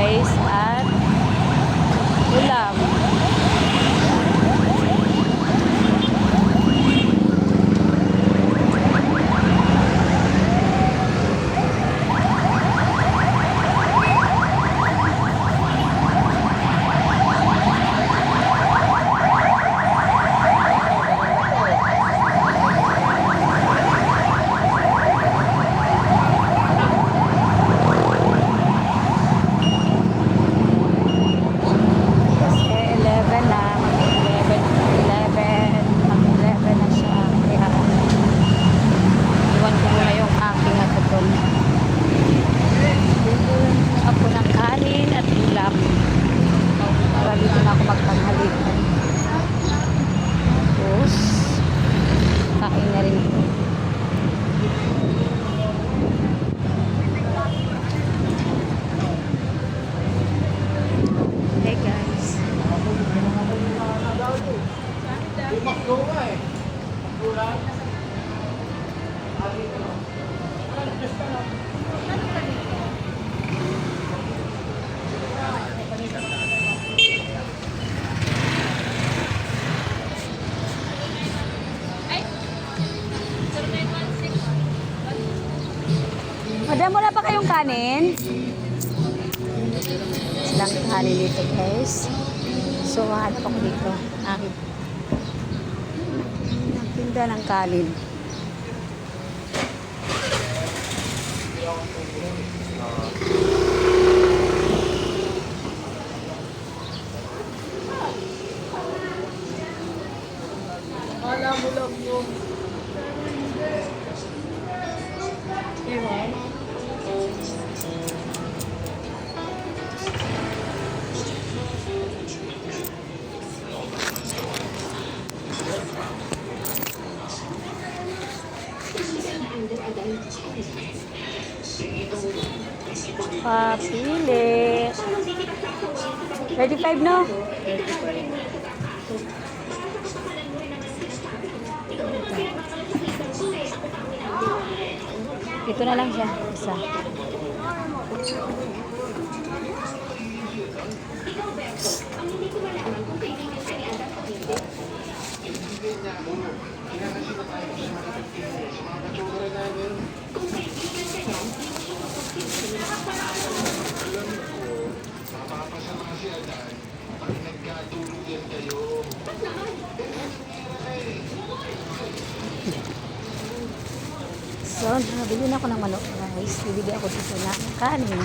É isso. Madam, wala pa kayong kanin? Silang kanin dito guys. So, hanap ako dito. Akin. Nagtinda ng kanin. Kala mo lang yung... Ewan. Papili. 35 no? Ito na lang siya. Isa. So, nabili na ako ng manok guys. Bibili ako dito na kanin.